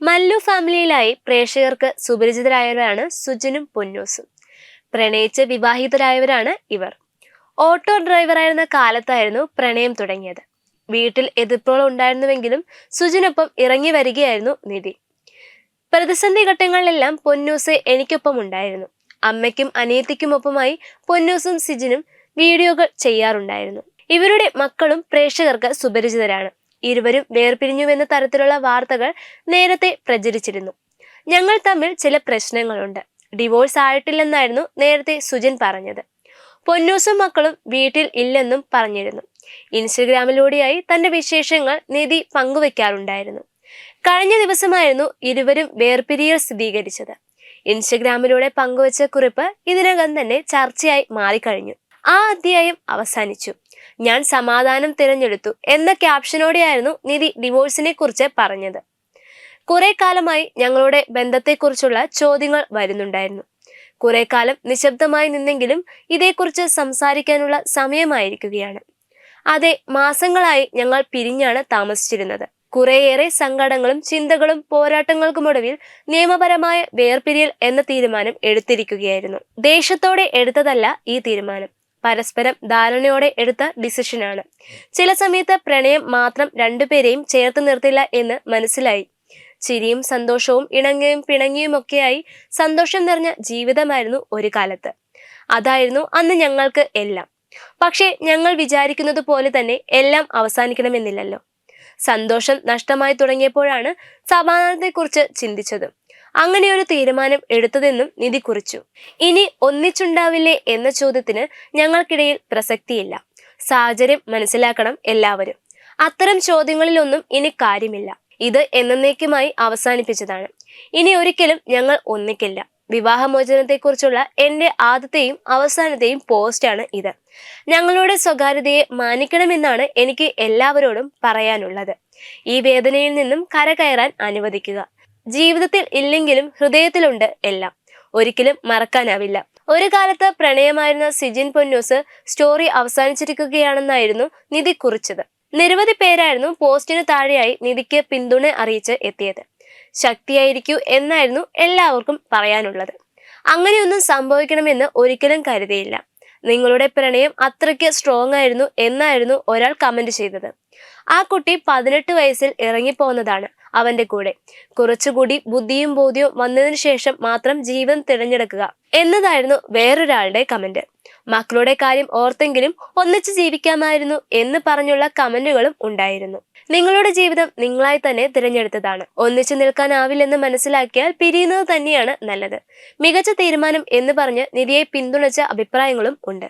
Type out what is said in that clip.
മല്ലു ഫാമിലിയിലായി പ്രേക്ഷകർക്ക് സുപരിചിതരായവരാണ് സുജനും പൊന്നൂസും. പ്രണയിച്ച് വിവാഹിതരായവരാണ് ഇവർ. ഓട്ടോ ഡ്രൈവറായിരുന്ന കാലത്തായിരുന്നു പ്രണയം തുടങ്ങിയത്. വീട്ടിൽ എതിർപ്പുകൾ ഉണ്ടായിരുന്നുവെങ്കിലും സുജിനൊപ്പം ഇറങ്ങി വരികയായിരുന്നു നിധി. പ്രതിസന്ധി ഘട്ടങ്ങളിലെല്ലാം പൊന്നൂസ് എനിക്കൊപ്പം ഉണ്ടായിരുന്നു. അമ്മയ്ക്കും അനിയത്തിക്കുമൊപ്പമായി പൊന്നൂസും സിജിനും വീഡിയോകൾ ചെയ്യാറുണ്ടായിരുന്നു. ഇവരുടെ മക്കളും പ്രേക്ഷകർക്ക് സുപരിചിതരാണ്. ഇരുവരും വേർപിരിഞ്ഞുവെന്ന തരത്തിലുള്ള വാർത്തകൾ നേരത്തെ പ്രചരിച്ചിരുന്നു. ഞങ്ങൾ തമ്മിൽ ചില പ്രശ്നങ്ങളുണ്ട്. ഡിവോഴ്സ് ആയിട്ടില്ലെന്നായിരുന്നു നേരത്തെ സുജൻ പറഞ്ഞത്. പൊന്നൂസും മക്കളും വീട്ടിൽ ഇല്ലെന്നും പറഞ്ഞിരുന്നു. ഇൻസ്റ്റഗ്രാമിലൂടെയായി തന്റെ വിശേഷങ്ങൾ നിധി പങ്കുവെക്കാറുണ്ടായിരുന്നു. കഴിഞ്ഞ ദിവസമായിരുന്നു ഇരുവരും വേർപിരിയൽ സ്ഥിരീകരിച്ചത്. ഇൻസ്റ്റഗ്രാമിലൂടെ പങ്കുവച്ച കുറിപ്പ് ഇതിനകം തന്നെ ചർച്ചയായി മാറിക്കഴിഞ്ഞു. ആ അധ്യായം അവസാനിച്ചു. ഞാൻ സമാധാനം തിരഞ്ഞെടുത്തു എന്ന ക്യാപ്ഷനോടെയായിരുന്നു നിധി ഡിവോഴ്സിനെ കുറിച്ച് പറഞ്ഞത്. കുറെ കാലമായി ഞങ്ങളുടെ ബന്ധത്തെക്കുറിച്ചുള്ള ചോദ്യങ്ങൾ വരുന്നുണ്ടായിരുന്നു. കുറെ കാലം നിശബ്ദമായി നിന്നെങ്കിലും ഇതേക്കുറിച്ച് സംസാരിക്കാനുള്ള സമയമായിരിക്കുകയാണ്. അതെ മാസങ്ങളായി ഞങ്ങൾ പിരിഞ്ഞാണ് താമസിച്ചിരുന്നത്. കുറേയേറെ സങ്കടങ്ങളും ചിന്തകളും പോരാട്ടങ്ങൾക്കുമൊടുവിൽ നിയമപരമായ വേർപിരിയൽ എന്ന തീരുമാനം എടുത്തിരിക്കുകയായിരുന്നു. ദേഷ്യത്തോടെ എടുത്തതല്ല ഈ തീരുമാനം. പരസ്പരം ധാരണയോടെ എടുത്ത ഡിസിഷനാണ്. ചില സമയത്ത് പ്രണയം മാത്രം രണ്ടുപേരെയും ചേർത്ത് നിർത്തില്ല എന്ന് മനസ്സിലായി. ചിരിയും സന്തോഷവും ഇണങ്ങയും പിണങ്ങിയുമൊക്കെയായി സന്തോഷം നിറഞ്ഞ ജീവിതമായിരുന്നു ഒരു കാലത്ത്. അതായിരുന്നു അന്ന് ഞങ്ങൾക്ക് എല്ലാം. പക്ഷേ ഞങ്ങൾ വിചാരിക്കുന്നത് പോലെ തന്നെ എല്ലാം അവസാനിക്കണമെന്നില്ലല്ലോ. സന്തോഷം നഷ്ടമായി തുടങ്ങിയപ്പോഴാണ് സമാധാനത്തെക്കുറിച്ച് ചിന്തിച്ചത്. അങ്ങനെ ഒരു തീരുമാനം എടുത്തതെന്നും നിധി കുറിച്ചു. ഇനി ഒന്നിച്ചുണ്ടാവില്ലേ എന്ന ചോദ്യത്തിന് ഞങ്ങൾക്കിടയിൽ പ്രസക്തിയില്ല. സാഹചര്യം മനസ്സിലാക്കണം എല്ലാവരും. അത്തരം ചോദ്യങ്ങളിലൊന്നും ഇനി കാര്യമില്ല. ഇത് എന്നേക്കുമായി അവസാനിപ്പിച്ചതാണ്. ഇനി ഒരിക്കലും ഞങ്ങൾ ഒന്നിക്കില്ല. വിവാഹമോചനത്തെക്കുറിച്ചുള്ള എന്റെ ആദ്യത്തെയും അവസാനത്തെയും പോസ്റ്റാണ് ഇത്. ഞങ്ങളുടെ സ്വകാര്യതയെ മാനിക്കണമെന്നാണ് എനിക്ക് എല്ലാവരോടും പറയാനുള്ളത്. ഈ വേദനയിൽ നിന്നും കരകയറാൻ അനുവദിക്കുക. ജീവിതത്തിൽ ഇല്ലെങ്കിലും ഹൃദയത്തിലുണ്ട് എല്ലാം. ഒരിക്കലും മറക്കാനാവില്ല. ഒരു കാലത്ത് പ്രണയമായിരുന്ന സിജിൻ പൊന്നൂസ് സ്റ്റോറി അവസാനിച്ചിരിക്കുകയാണെന്നായിരുന്നു നിധി കുറിച്ചത്. നിരവധി പേരായിരുന്നു പോസ്റ്റിന് താഴെയായി നിധിക്ക് പിന്തുണ അറിയിച്ച് എത്തിയത്. ശക്തിയായിരിക്കൂ എന്നായിരുന്നു എല്ലാവർക്കും പറയാനുള്ളത്. അങ്ങനെയൊന്നും സംഭവിക്കണമെന്ന് ഒരിക്കലും കരുതിയില്ല. നിങ്ങളുടെ പ്രണയം അത്രയ്ക്ക് സ്ട്രോങ് ആയിരുന്നു എന്നായിരുന്നു ഒരാൾ കമന്റ് ചെയ്തത്. ആ കുട്ടി പതിനെട്ട് വയസ്സിൽ ഇറങ്ങിപ്പോന്നതാണ്. അവന്റെ കൂടെ. കുറച്ചുകൂടി ബുദ്ധിയും ബോധ്യവും വന്നതിന് ശേഷം മാത്രം ജീവൻ തിരഞ്ഞെടുക്കുക എന്നതായിരുന്നു വേറൊരാളുടെ കമന്റ് മക്കളുടെ കാര്യം ഓർത്തെങ്കിലും ഒന്നിച്ചു ജീവിക്കാമായിരുന്നു എന്ന് പറഞ്ഞുള്ള കമന്റുകളും ഉണ്ടായിരുന്നു. നിങ്ങളുടെ ജീവിതം നിങ്ങളായി തന്നെ തിരഞ്ഞെടുത്തതാണ്. ഒന്നിച്ചു നിൽക്കാനാവില്ലെന്ന് മനസ്സിലാക്കിയാൽ പിരിയുന്നത് തന്നെയാണ് നല്ലത്. മികച്ച തീരുമാനം എന്ന് പറഞ്ഞ് നിധിയെ പിന്തുണച്ച അഭിപ്രായങ്ങളും ഉണ്ട്.